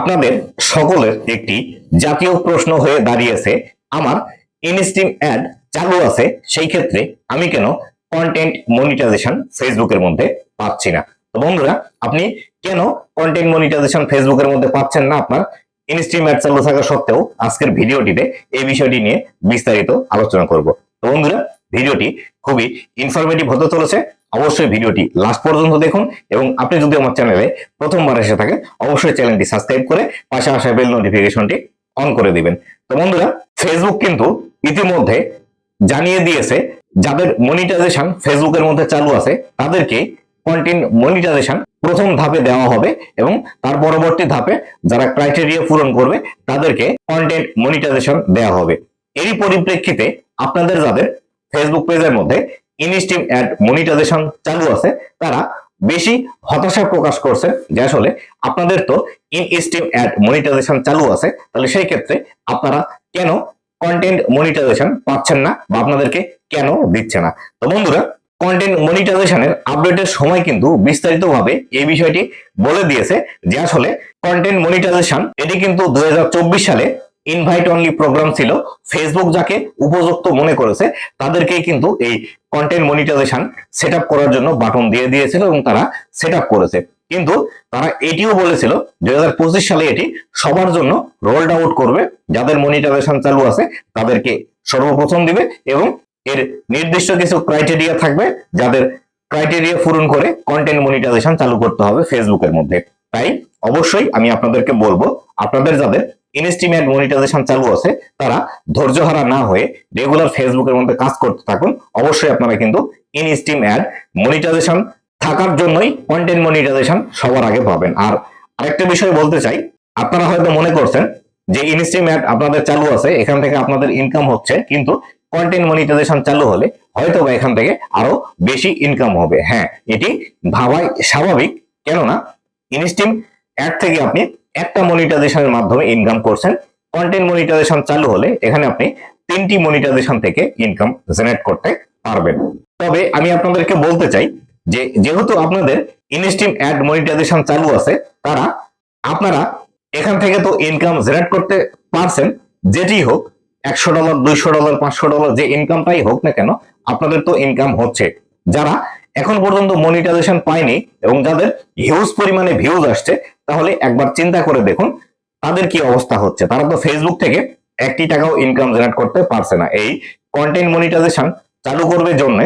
আপনাদের সকলের একটি জাতীয় প্রশ্ন হয়ে দাঁড়িয়েছে। আমার ইনস্টিম অ্যাড চালু আছে, সেই ক্ষেত্রে আমি কেন কন্টেন্ট মনিটাইজেশন ফেসবুকের মধ্যে পাচ্ছি না? তো বন্ধুরা, আপনি কেন কন্টেন্ট মনিটাইজেশন ফেসবুকের মধ্যে পাচ্ছেন না? আপনার ইনস্টিম অ্যাড চালু থাকা সত্ত্বেও আজকের ভিডিওটিতে এই বিষয়টি নিয়ে বিস্তারিত আলোচনা করব। তো বন্ধুরা, ভিডিওটি খুবই ইনফরমেটিভ হতে চলেছে। অবশ্যই ভিডিওটি লাস্ট পর্যন্ত দেখুন এবং আপনি যদি আমার চ্যানেলে প্রথমবার এসে থাকেন, অবশ্যই চ্যানেলটি সাবস্ক্রাইব করে পাশে আসা বেল নোটিফিকেশনটি অন করে দিবেন। তো বন্ধুরা ফেসবুক কিন্তু ইতিমধ্যে জানিয়ে দিয়েছে, যাদের মনিটাইজেশন ফেসবুকের মধ্যে চালু আছে, তাদেরকে কন্টেন্ট মনিটাইজেশন প্রথম ধাপে দেওয়া হবে এবং তার পরবর্তী ধাপে যারা ক্রাইটেরিয়া পূরণ করবে, তাদেরকে কন্টেন্ট মনিটাইজেশন দেওয়া হবে। এরই পরিপ্রেক্ষিতে আপনাদের যাদের ফেসবুক পেজের মধ্যে ইনস্টিম অ্যাড মনিটাইজেশন চালু আছে, তারা বেশি হতাশা প্রকাশ করছেন যে আসলে আপনাদের তো ইনস্টিম অ্যাড মনিটাইজেশন চালু আছে, তাহলে সেই ক্ষেত্রে আপনারা কেন কন্টেন্ট মনিটাইজেশন পাচ্ছেন না বা আপনাদেরকে কেন দিচ্ছে না? তো বন্ধুরা কন্টেন্ট মনিটাইজেশনের আপডেটের সময় কিন্তু বিস্তারিতভাবে এই বিষয়টি বলে দিয়েছে যে আসলে কন্টেন্ট মনিটাইজেশন এটি কিন্তু দুই হাজার চব্বিশ সালে ইনভাইট অনলি প্রোগ্রাম ছিল। ফেসবুক যাকে উপযুক্ত মনে করেছে, তাদেরকেই কিন্তু এই কন্টেন্ট মনিটাইজেশন সেট করার জন্য বাটন দিয়ে দিয়েছিল এবং তারা সেট করেছে। কিন্তু তারা এটিও বলেছিল, দুই সালে এটি সবার জন্য রোল্ড আউট করবে। যাদের মনিটাইজেশন চালু আছে, তাদেরকে সর্বপ্রথম দিবে এবং এর নির্দিষ্ট কিছু ক্রাইটেরিয়া থাকবে, যাদের ক্রাইটেরিয়া পূরণ করে কন্টেন্ট মনিটাইজেশন চালু করতে হবে ফেসবুকের মধ্যে। তাই অবশ্যই আমি আপনাদেরকে বলব, আপনাদের যাদের ইনস্টিমেট মনিটাইজেশন চালু আছে, তারা ধৈর্যহারা না হয়ে রেগুলার ফেসবুকের মধ্যে কাজ করতে থাকুন। অবশ্যই আপনারা কিন্তু ইনস্টিম অ্যাড মনিটাইজেশন থাকার জন্যই কন্টেন্ট মনিটাইজেশন সবার আগে পাবেন। আর আরেকটা বিষয় বলতে চাই, আপনারা হয়তো মনে করছেন যে ইনস্টিম অ্যাড আপনাদের চালু আছে, এখান থেকে আপনাদের ইনকাম হচ্ছে, কিন্তু কন্টেন্ট মনিটাইজেশন চালু হলে হয়তো বা এখান থেকে আরও বেশি ইনকাম হবে। হ্যাঁ এটি ভাবাই স্বাভাবিক। কেননা ইনস্টিম অ্যাড থেকে আপনি একটা মনিটাইজেশনের মাধ্যমে ইনকাম করছেন। কন্টেন্ট মনিটাইজেশন চালু হলে এখানে আপনি তিনটি মনিটাইজেশন থেকে ইনকাম জেনারেট করতে পারবেন। তবে আমি আপনাদেরকে বলতে চাই যে, যেহেতু আপনাদের ইনস্টিম অ্যাড মনিটাইজেশন চালু আছে, তারা আপনারা এখান থেকে তো ইনকাম জেনারেট করতে পারছেন, যেটি হোক একশো ডলার দুইশো ডলার পাঁচশো ডলার যে ইনকামটাই হোক না কেন, আপনাদের তো ইনকাম হচ্ছে। যারা এখন পর্যন্ত মনিটাইজেশন পায়নি এবং যাদের হিউজ পরিমাণে ভিউজ আসছে তাহলে একবার চিন্তা করে দেখুন তাদের কি অবস্থা হচ্ছে। তারা তো ফেসবুক থেকে একটি টাকাও ইনকাম জেনারেট করতে পারছে না। এই কন্টেন্ট মনিটাইজেশন চালু করবে জন্য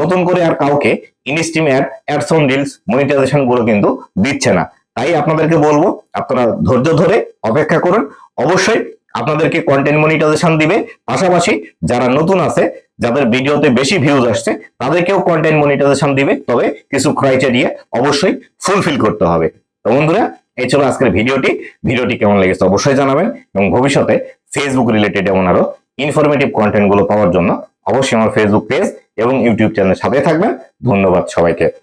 নতুন করে আর কাউকে ইনস্টিম অ্যাড অ্যাডস অন রিলস মনিটাইজেশনগুলো কিন্তু দিচ্ছে না। তাই আপনাদেরকে বলব, আপনারা ধৈর্য ধরে অপেক্ষা করুন। অবশ্যই আপনাদেরকে কন্টেন্ট মনিটাইজেশন দিবে। পাশাপাশি যারা নতুন আছে, যাদের ভিডিওতে বেশি ভিউজ আসছে, তাদেরকেও কন্টেন্ট মনিটাইজেশন দিবে। তবে কিছু ক্রাইটেরিয়া অবশ্যই ফুলফিল করতে হবে। তো বন্ধুরা এই ছিল আজকের ভিডিওটি। ভিডিওটি কেমন লেগেছে অবশ্যই জানাবেন এবং ভবিষ্যতে ফেসবুক রিলেটেড এমন আরও ইনফরমেটিভ কন্টেন্টগুলো পাওয়ার জন্য অবশ্যই আমার ফেসবুক পেজ এবং ইউটিউব চ্যানেল সাথে থাকবেন। ধন্যবাদ সবাইকে।